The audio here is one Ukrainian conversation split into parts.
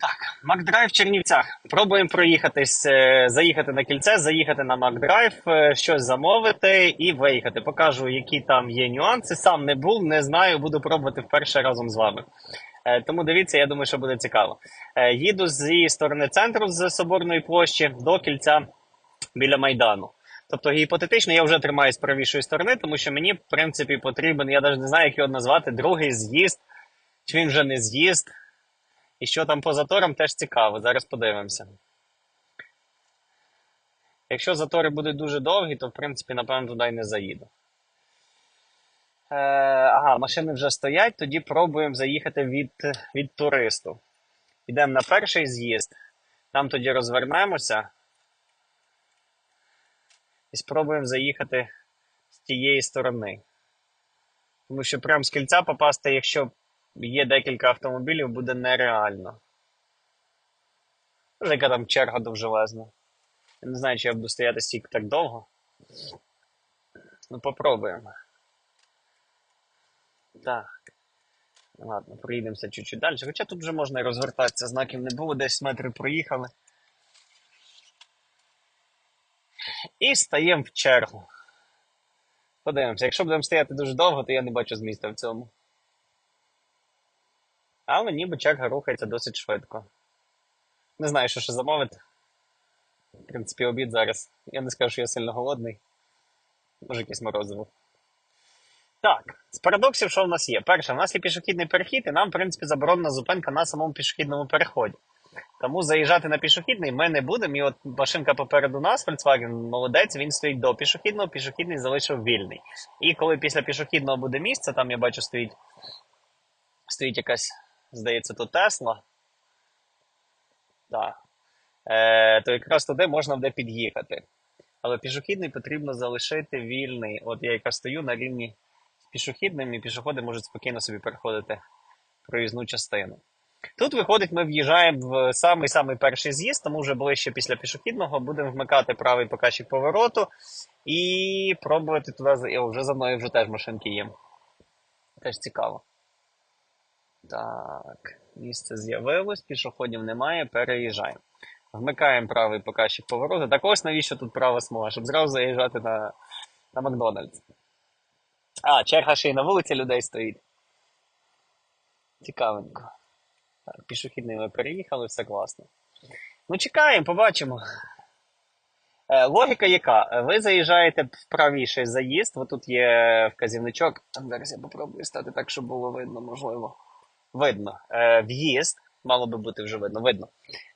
Так, Макдрайв в Чернівцях. Пробуємо проїхатись, е, заїхати на кільце, заїхати на Макдрайв, е, щось замовити і виїхати. Покажу, які там є нюанси. Сам не був, не знаю, буду пробувати вперше разом з вами. Е, Тому дивіться, я думаю, що буде цікаво. Їду зі сторони центру з Соборної площі до кільця біля Майдану. Тобто гіпотетично я вже тримаюсь правішої сторони, тому що мені, в принципі, потрібен, я навіть не знаю, як його назвати, другий з'їзд, чи він вже не з'їзд. І що там по заторам, теж цікаво. Зараз подивимося. Якщо затори будуть дуже довгі, то в принципі, напевно, туди й не заїду. Е, ага, машини вже стоять, тоді пробуємо заїхати від, від туристу. Йдемо на перший з'їзд, там тоді розвернемося і спробуємо заїхати з тієї сторони. Тому що прямо з кільця попасти, якщо є декілька автомобілів, буде нереально. Може, яка там черга довжелезна. Я не знаю, чи я буду стояти стільки так довго. Ну, попробуємо. Так. Ладно, проїдемося чуть-чуть далі. Хоча тут вже можна і розвертатися, знаків не було, десь метри проїхали. І стаємо в чергу. Подивимося, якщо будемо стояти дуже довго, то я не бачу зміста в цьому. Але ніби черга рухається досить швидко. Не знаю, що ще замовити. В принципі, обід зараз. Я не скажу, що я сильно голодний. Може, якесь морозиво. Так, з парадоксів, що в нас є? Перше, в нас є пішохідний перехід, і нам, в принципі, заборонена зупинка на самому пішохідному переході. Тому заїжджати на пішохідний ми не будемо. І от машинка попереду нас, Volkswagen, молодець, він стоїть до пішохідного, пішохідний залишив вільний. І коли після пішохідного буде місце, там я бачу, стоїть, стоїть якась, здається, то Тесла. Так. Е, то якраз туди можна буде під'їхати. Але пішохідний потрібно залишити вільний. От я якраз стою на рівні з пішохідним, і пішоходи можуть спокійно собі переходити проїзну частину. Тут виходить, ми в'їжджаємо в самий-самий перший з'їзд, тому вже ближче після пішохідного будемо вмикати правий показчик повороту і пробувати туди. О, вже за мною вже теж машинки є. Теж цікаво. Так, місце з'явилось, пішоходів немає, переїжджаємо. Вмикаємо правий показчик повороту. Так ось навіщо тут права смуга, щоб зразу заїжджати на, на Макдональдс. А, черга ще й на вулиці людей стоїть. Цікавенько. Так, пішохідний ми переїхали, все класно. Ну, чекаємо, побачимо. Е, логіка яка? Ви заїжджаєте в правіший заїзд, от тут є вказівничок. Зараз я попробую стати так, щоб було видно, можливо. Видно. Е, в'їзд, мало би бути вже видно, видно.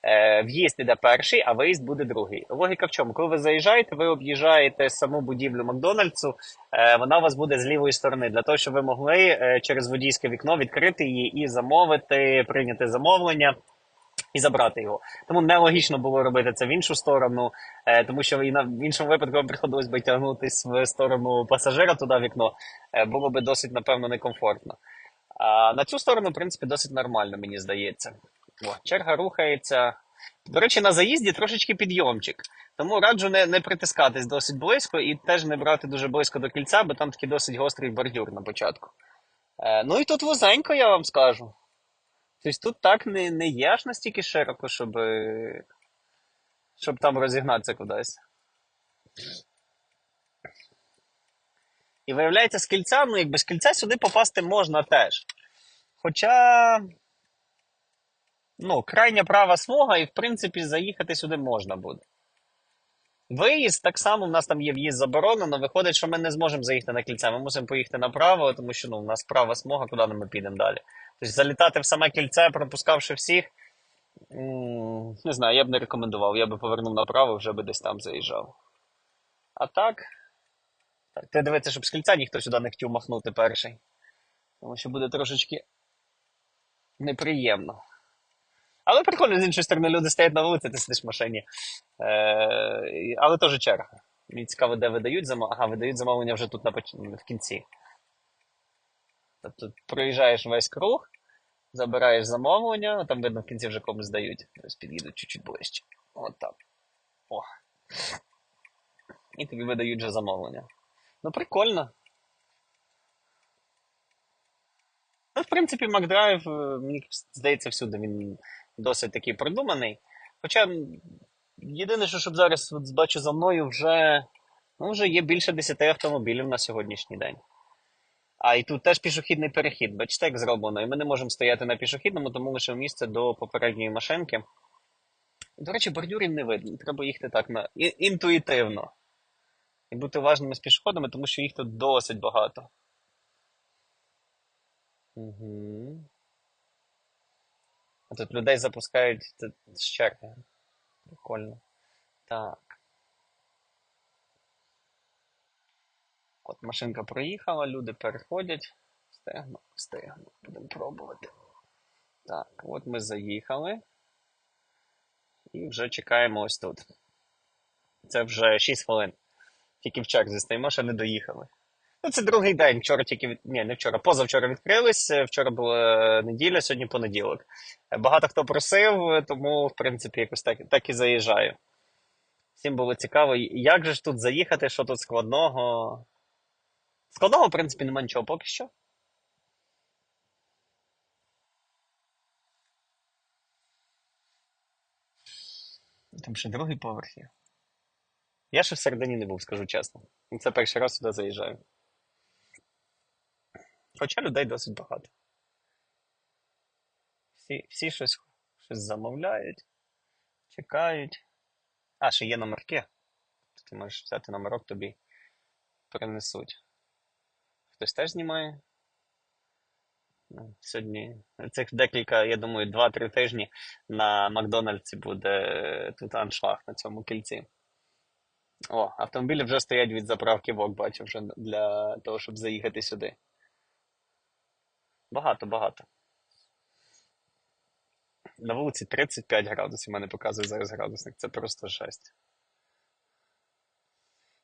Е, в'їзд іде перший, а виїзд буде другий. Логіка в чому? Коли ви заїжджаєте, ви об'їжджаєте саму будівлю Макдональдсу, е, вона у вас буде з лівої сторони, для того, щоб ви могли через водійське вікно відкрити її і замовити, прийняти замовлення. І забрати його. Тому нелогічно було робити це в іншу сторону, тому що і на в іншому випадку вам приходилось би тягнутись в сторону пасажира туди вікно. Було би досить, напевно, некомфортно. А на цю сторону, в принципі, досить нормально, мені здається. О, черга рухається. До речі, на заїзді трошечки підйомчик. Тому раджу не, не притискатись досить близько і теж не брати дуже близько до кільця, бо там такий досить гострий бордюр на початку. Е, ну і тут вузенько, я вам скажу. Тобто тут так не, не є аж настільки широко, щоб, е, щоб там розігнатися кудись. І виявляється, з кільця, ну якби з кільця сюди попасти можна теж. Хоча, ну, крайня права смуга, і в принципі заїхати сюди можна буде. Виїзд так само, в нас там є в'їзд заборонено. Виходить, що ми не зможемо заїхати на кільце. Ми мусимо поїхати направо, тому що ну, у нас права смуга, куди ми підемо далі. Тобто залітати в саме кільце, пропускавши всіх. Не знаю, я б не рекомендував. Я би повернув направо, вже би десь там заїжджав. А так. Так, ти дивиться, щоб з кільця ніхто сюди не хотів махнути перший. Тому що буде трошечки неприємно. Але прикольно, з іншої сторони, люди стоять на вулиці, ти сидиш в машині. Е, але теж черга. Мені цікаво, де видають замовлення. Ага, видають замовлення вже тут на, поч- в кінці. Тобто проїжджаєш весь круг, забираєш замовлення, там видно в кінці вже комусь здають. Ось під'їдуть чуть-чуть ближче. От так. О. І тобі видають вже замовлення. Ну, прикольно. Ну, в принципі, Макдрайв, е, мені здається, всюди він досить такий продуманий. Хоча єдине, що щоб зараз от бачу за мною, вже, ну, вже є більше 10 автомобілів на сьогоднішній день. А і тут теж пішохідний перехід. Бачите, як зроблено. І ми не можемо стояти на пішохідному, тому лише місце до попередньої машинки. До речі, бордюрів не видно. Треба їхати так на... інтуїтивно. І бути уважними з пішоходами, тому що їх тут досить багато. Угу. А тут людей запускають з черги. Прикольно. Так. От машинка проїхала, люди переходять. Встигну, встигну. Будемо пробувати. Так, от ми заїхали. І вже чекаємо ось тут. Це вже 6 хвилин. Тільки в черзі стоїмо, ще не доїхали. Ну, це другий день. Вчора тільки від... Ні, не вчора, позавчора відкрились. Вчора була неділя, сьогодні понеділок. Багато хто просив, тому, в принципі, якось так, так і заїжджаю. Всім було цікаво, як же ж тут заїхати, що тут складного. Складного, в принципі, немає нічого поки що. Там ще другий поверх є. Я ще всередині не був, скажу чесно. Це перший раз сюди заїжджаю. Хоча людей досить багато. Всі, всі щось, щось замовляють, чекають. А, ще є номерки. Ти можеш взяти номерок, тобі принесуть. Хтось теж знімає. Ну, Сьогодні цих декілька, я думаю, 2-3 тижні на Макдональдсі буде тут аншлаг на цьому кільці. О, автомобілі вже стоять від заправки ВОК, бачу вже для того, щоб заїхати сюди. Багато, багато. На вулиці 35 градусів, мене показує зараз градусник. Це просто жесть.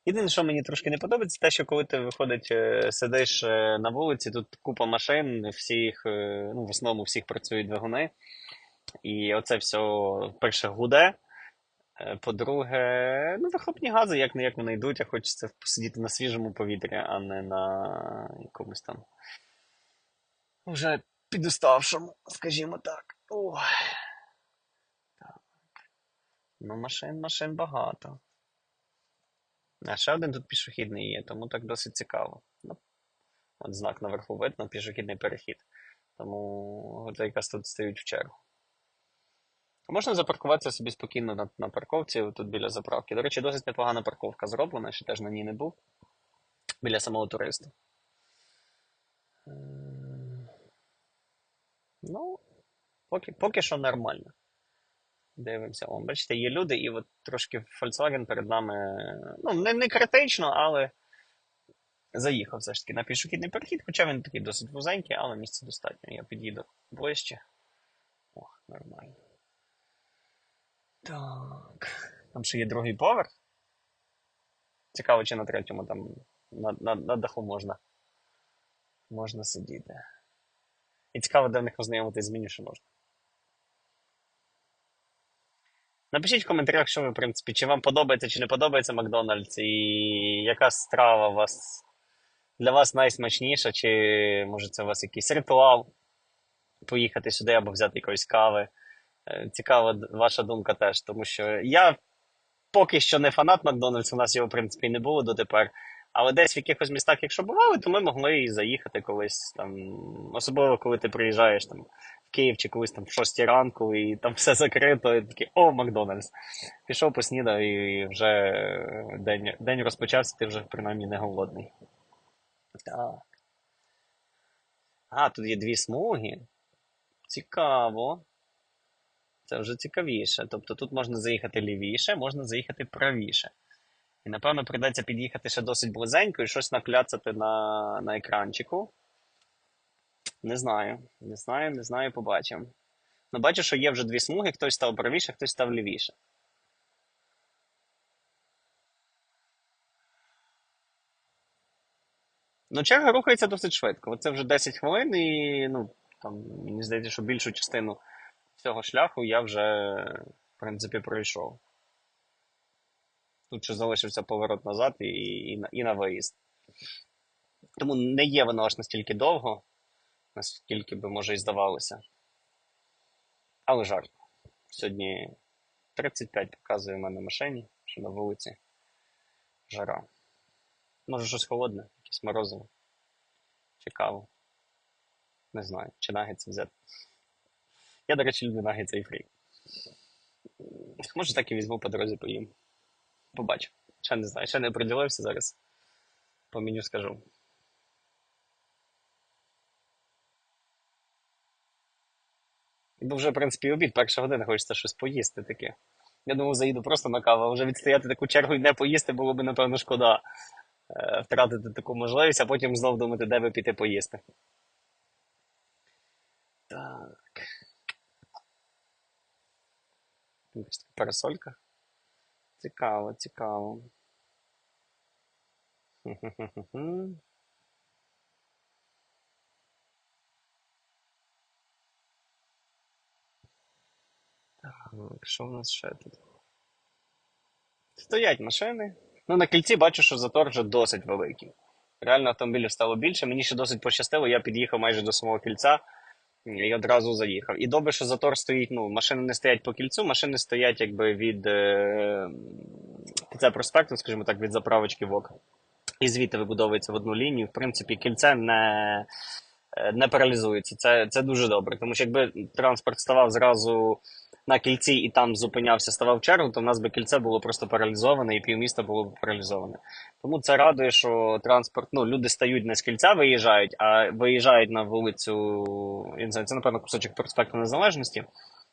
Єдине, що мені трошки не подобається, те, що коли ти виходить, е, сидиш е, на вулиці, тут купа машин, всіх, е, ну, в основному всіх працюють двигуни. І оце все, перше, гуде. Е, По-друге, ну, вихлопні гази, як не як вони йдуть, а хочеться посидіти на свіжому повітрі, а не на якомусь там вже підуставшому, скажімо так. Ой. Так. Ну, машин, машин багато. А ще один тут пішохідний є, тому так досить цікаво. Ну, От знак наверху видно, пішохідний перехід. Тому от якраз тут стають в чергу. Можна запаркуватися собі спокійно на, на парковці тут біля заправки. До речі, досить непогана парковка зроблена, ще теж на ній не був. Біля самого туриста. Ем, Ну, поки, поки що нормально. Дивимося. О, бачите, є люди, і от трошки Volkswagen перед нами. Ну, не, не критично, але заїхав все ж таки на пішохідний перехід, хоча він такий досить вузенький, але місця достатньо. Я під'їду ближче. О, нормально. Так. Там ще є другий поверх. Цікаво, чи на третьому там на, на, на даху можна, можна сидіти. І цікаво, де в них ознайомитись з меню, що можна. Напишіть в коментарях, що ви, в принципі, чи вам подобається, чи не подобається Макдональдс, і яка страва вас для вас найсмачніша, чи може це у вас якийсь ритуал поїхати сюди або взяти якоїсь кави. Е, Цікава ваша думка теж, тому що я поки що не фанат Макдональдс, у нас його, в принципі, не було дотепер. Але десь в якихось містах, якщо бували, то ми могли і заїхати колись там. Особливо, коли ти приїжджаєш там в Київ чи колись там в 6 ранку, і там все закрито, і такий о, Макдональдс. Пішов поснідав, і вже день, день розпочався, ти вже принаймні не голодний. Так. А, тут є дві смуги. Цікаво. Це вже цікавіше. Тобто тут можна заїхати лівіше, можна заїхати правіше. І напевно прийдеться під'їхати ще досить близенько і щось накляцати на, на екранчику. Не знаю. Не знаю, не знаю, побачимо. Ну, бачу, що є вже дві смуги, хтось став правіше, хтось став лівіше. Ну, черга рухається досить швидко. Оце вже 10 хвилин, і ну, там, мені здається, що більшу частину цього шляху я вже, в принципі, пройшов. Тут ще залишився поворот назад і, і, і на виїзд. Тому не є воно аж настільки довго, наскільки би може і здавалося. Але жарт. Сьогодні 35 показує в мене машині, що на вулиці. Жара. Може щось холодне, якесь морозиво. Чи каву. Не знаю, чи нагетси взяти. Я, до речі, люблю нагетси і фрі. Може так і візьму по дорозі поїм. Побачу. Ще не знаю, ще не приділився зараз. По меню скажу. Бо вже, в принципі, обід, перша година, хочеться щось поїсти таке. Я думав, заїду просто на каву, а вже відстояти таку чергу і не поїсти було б, напевно, шкода е, втратити таку можливість, а потім знов думати, де би піти поїсти. Так. Якась така парасолька. Цікаво, цікаво. Так, що в нас ще тут? Стоять машини. Ну, на кільці бачу, що затор вже досить великий. Реально автомобілів стало більше. Мені ще досить пощастило, я під'їхав майже до самого кільця і одразу заїхав. І добре, що затор стоїть. Ну, машини не стоять по кільцю, машини стоять якби від е... це проспекту, скажімо так, від заправочки ВОК. І звідти вибудовується в одну лінію. В принципі, кільце не, е, не паралізується. Це, це дуже добре. Тому що якби транспорт ставав зразу на кільці і там зупинявся, ставав чергу, то в нас би кільце було просто паралізоване і півміста було б паралізоване. Тому це радує, що транспорт, ну, люди стають не з кільця, виїжджають, а виїжджають на вулицю, я не знаю, це, напевно, кусочок проспекту Незалежності,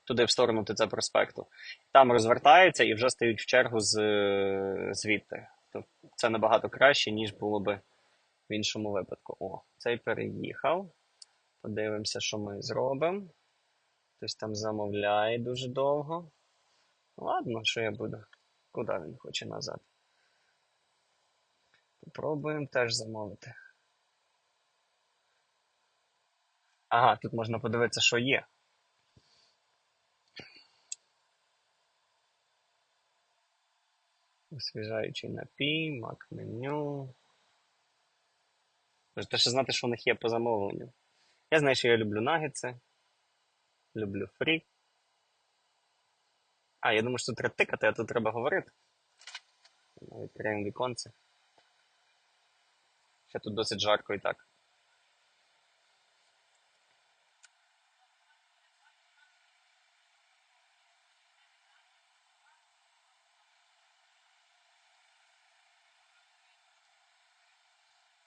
туди в сторону ТЦ проспекту. Там розвертаються і вже стають в чергу з, звідти. Тобто це набагато краще, ніж було би в іншому випадку. О, цей переїхав. Подивимося, що ми зробимо. Хтось там замовляє дуже довго. Ладно, що я буду? Куди він хоче назад? Попробуємо теж замовити. Ага, тут можна подивитися, що є. Освіжаючий напій, мак меню. Можете ще знати, що в них є по замовленню. Я знаю, що я люблю нагетси. Люблю фрі. А, я думаю, що тут треба тикати, а тут треба говорити. Відкриємо віконце. Ще тут досить жарко і так.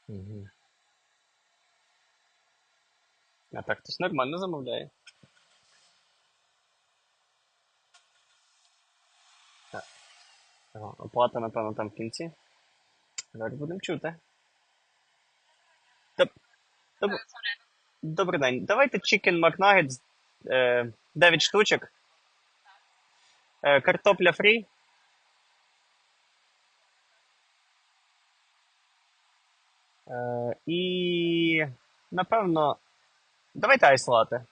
Угу. А так хтось нормально замовляє. Так. Оплата, напевно, там в кінці. Зараз будемо чути. Доб... Доб... Добрий день. Давайте Chicken McNuggets е, 9 штучок. Е, картопля фрі. Е, і напевно. Давайте айслати.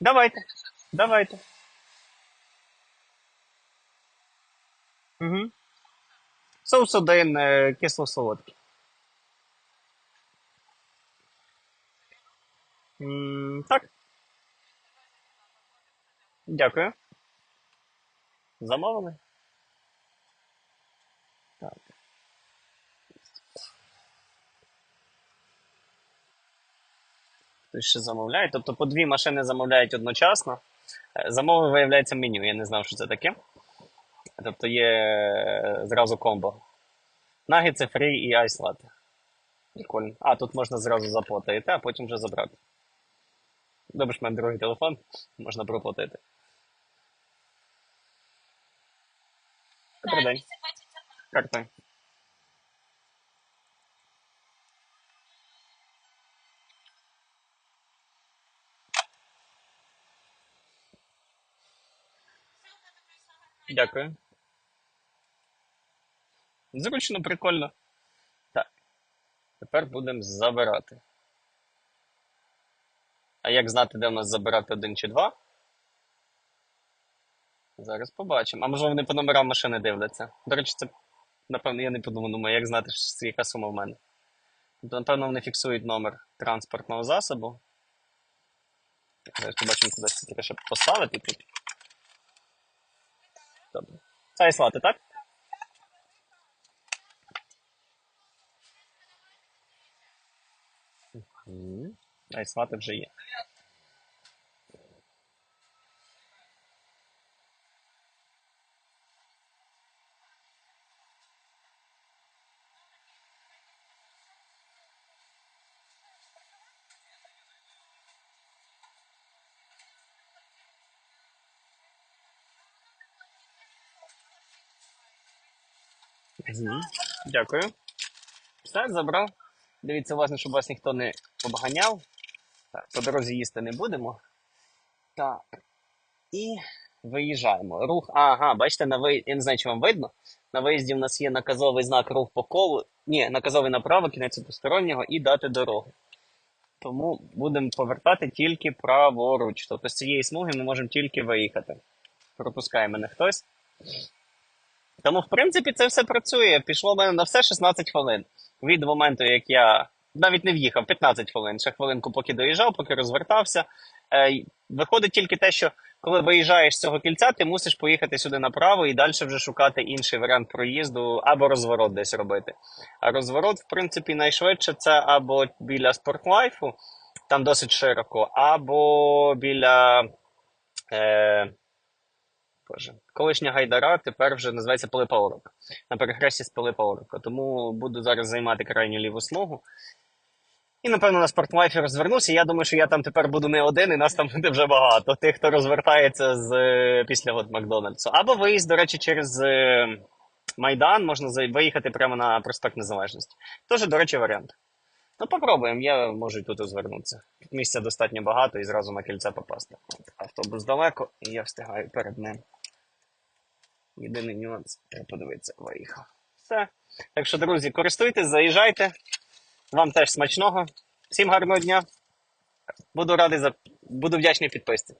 Давайте. Давайте. Угу. Соус один е, кисло-солодкий. М, Так. Дякую. Замовили? Так. Хтось ще замовляє. Тобто по дві машини замовляють одночасно. Е, Замовив, виявляється, меню. Я не знав, що це таке. Тобто є е, зразу комбо. Нагетси, фрі і айслат. Прикольно. А, тут можна зразу заплатити, а потім вже забрати. Добре, що в мене другий телефон, можна проплатити. Добрий день. Карта. Дякую. Зручно, прикольно. Так. Тепер будемо забирати. А як знати, де в нас забирати один чи два? Зараз побачимо. А може вони по номерам машини дивляться. До речі, це, напевно, я не подумав, думаю, як знати, що- яка сума в мене. Тобто, напевно, вони фіксують номер транспортного засобу. Зараз побачимо, куди це ще поставити тут. Добре. Це айслати, так? Айслати вже є. Мгм. Дякую. Все, забрав. Дивіться, уважно, щоб вас ніхто не обганяв. Так, по дорозі їсти не будемо. Так. І виїжджаємо. Рух. Ага, бачите, на ви... я не знаю, чи вам видно. На виїзді в нас є наказовий знак рух по колу. Ні, наказовий направо, кінець одностороннього і дати дорогу. Тому будемо повертати тільки праворуч. Тобто з цієї смуги ми можемо тільки виїхати. Пропускає мене хтось. Тому, в принципі, це все працює. Пішло в мене на все 16 хвилин. Від моменту, як я навіть не в'їхав, 15 хвилин. Ще хвилинку, поки доїжджав, поки розвертався. Е, виходить тільки те, що коли виїжджаєш з цього кільця, ти мусиш поїхати сюди направо і далі вже шукати інший варіант проїзду або розворот десь робити. А розворот, в принципі, найшвидше це або біля спортлайфу, там досить широко, або біля. Е, Боже, колишня Гайдара тепер вже називається Пилипа Орока. На перехресті з Пилипа Орока. Тому буду зараз займати крайню ліву смугу. І, напевно, на спортлайфі розвернуся. Я думаю, що я там тепер буду не один, і нас там буде вже багато. Тих, хто розвертається з е, після от Макдональдсу. Або виїзд, до речі, через е, Майдан можна виїхати прямо на проспект Незалежності. Теж, до речі, варіант. Ну, попробуємо, я можу і тут розвернутися. Тут місця достатньо багато і зразу на кільце попасти. Автобус далеко, і я встигаю перед ним. Єдиний нюанс, треба подивитися, виїхав. Все. Так що, друзі, користуйтесь, заїжджайте. Вам теж смачного. Всім гарного дня. Буду радий за буду вдячний підписці.